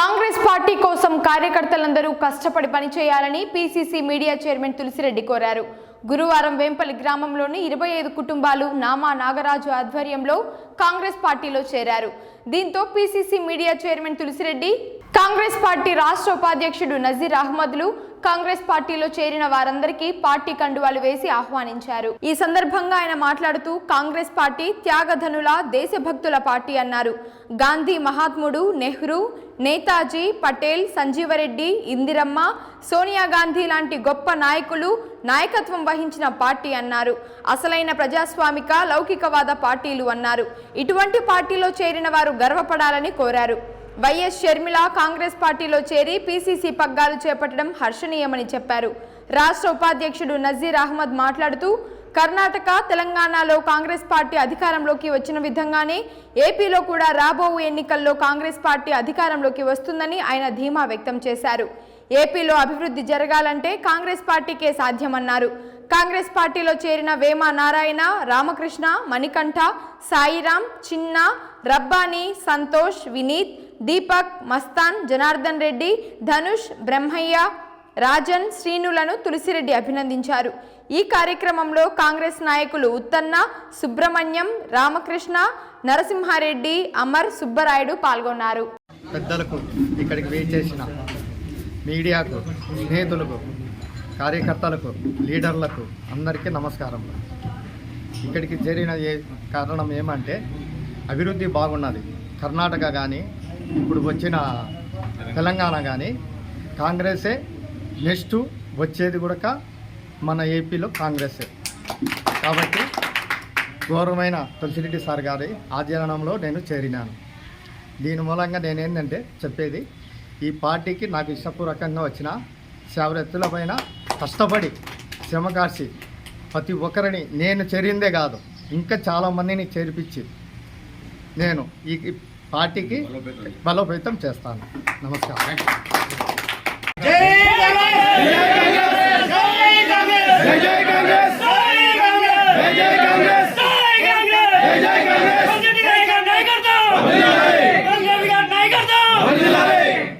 Congress party కోసం కార్యకర్తలందరూ కష్టపడి పనిచేయాలని పీసీసీ మీడియా చైర్మన్ తులసిరెడ్డి కోరారు. గురువారం వేంపల్లి గ్రామంలోని ఇరవై ఐదు కుటుంబాలు నామా నాగరాజు ఆధ్వర్యంలో కాంగ్రెస్ పార్టీలో చేరారు. దీంతో PCC media chairman Tulasireddy Congress party రాష్ట్ర ఉపాధ్యక్షుడు నజీర్ అహ్మద్లు కాంగ్రెస్ పార్టీలో చేరిన వారందరికీ పార్టీ కండువాలు వేసి ఆహ్వానించారు. ఈ సందర్భంగా ఆయన మాట్లాడుతూ కాంగ్రెస్ పార్టీ త్యాగధనుల దేశభక్తుల పార్టీ అన్నారు. గాంధీ మహాత్ముడు నెహ్రూ నేతాజీ పటేల్ సంజీవరెడ్డి ఇందిరమ్మ సోనియా గాంధీ లాంటి గొప్ప నాయకులు నాయకత్వం వహించిన పార్టీ అన్నారు. అసలైన ప్రజాస్వామిక లౌకికవాద పార్టీలు అన్నారు. ఇటువంటి పార్టీలో చేరిన వారు గర్వపడాలని కోరారు. వైఎస్ షర్మిల కాంగ్రెస్ పార్టీలో చేరి పీసీసీ పగ్గాలు చేపట్టడం హర్షణీయమని చెప్పారు. రాష్ట్ర ఉపాధ్యక్షుడు నజీర్ అహ్మద్ మాట్లాడుతూ కర్ణాటక తెలంగాణలో కాంగ్రెస్ పార్టీ అధికారంలోకి వచ్చిన విధంగానే ఏపీలో కూడా రాబో ఎన్నికల్లో కాంగ్రెస్ పార్టీ అధికారంలోకి వస్తుందని ఆయన ధీమా వ్యక్తం చేశారు. ఏపీలో అభివృద్ధి జరగాలంటే కాంగ్రెస్ పార్టీకే సాధ్యమన్నారు. కాంగ్రెస్ పార్టీలో చేరిన వేమ నారాయణ రామకృష్ణ మణికంఠ సాయిరాం చిన్న రబ్బానీ సంతోష్ వినీత్ దీపక్ మస్తాన్ జనార్దన్ రెడ్డి ధనుష్ బ్రహ్మయ్య రాజన్ శ్రీనులను తులసిరెడ్డి అభినందించారు. ఈ కార్యక్రమంలో కాంగ్రెస్ నాయకులు ఉత్తన్న సుబ్రహ్మణ్యం రామకృష్ణ నరసింహారెడ్డి అమర్ సుబ్బరాయుడు పాల్గొన్నారు. పెద్దలకు ఇక్కడికి వేచేసిన మీడియాకు స్నేహితులకు కార్యకర్తలకు లీడర్లకు అందరికీ నమస్కారం. ఇక్కడికి చేరిన ఏ కారణం ఏమంటే అభివృద్ధి బాగున్నది. కర్ణాటక కానీ ఇప్పుడు వచ్చిన తెలంగాణ కానీ కాంగ్రెసే నెక్స్ట్ వచ్చేది కూడా మన ఏపీలో కాంగ్రెసే. కాబట్టి గౌరవమైన తులసిరెడ్డి సార్ గారి ఆధ్వర్యంలో నేను చేరినాను. దీని మూలంగా నేనేంటంటే చెప్పేది ఈ పార్టీకి నాకు ఇష్టపూర్వకంగా వచ్చిన సేవరెత్తుల పైన కష్టపడి శ్రమకార్చి ప్రతి ఒక్కరిని నేను చేరిందే కాదు ఇంకా చాలామందిని చేర్పించి నేను ఈ పార్టీకి బలోపేతం చేస్తాను. నమస్కారం.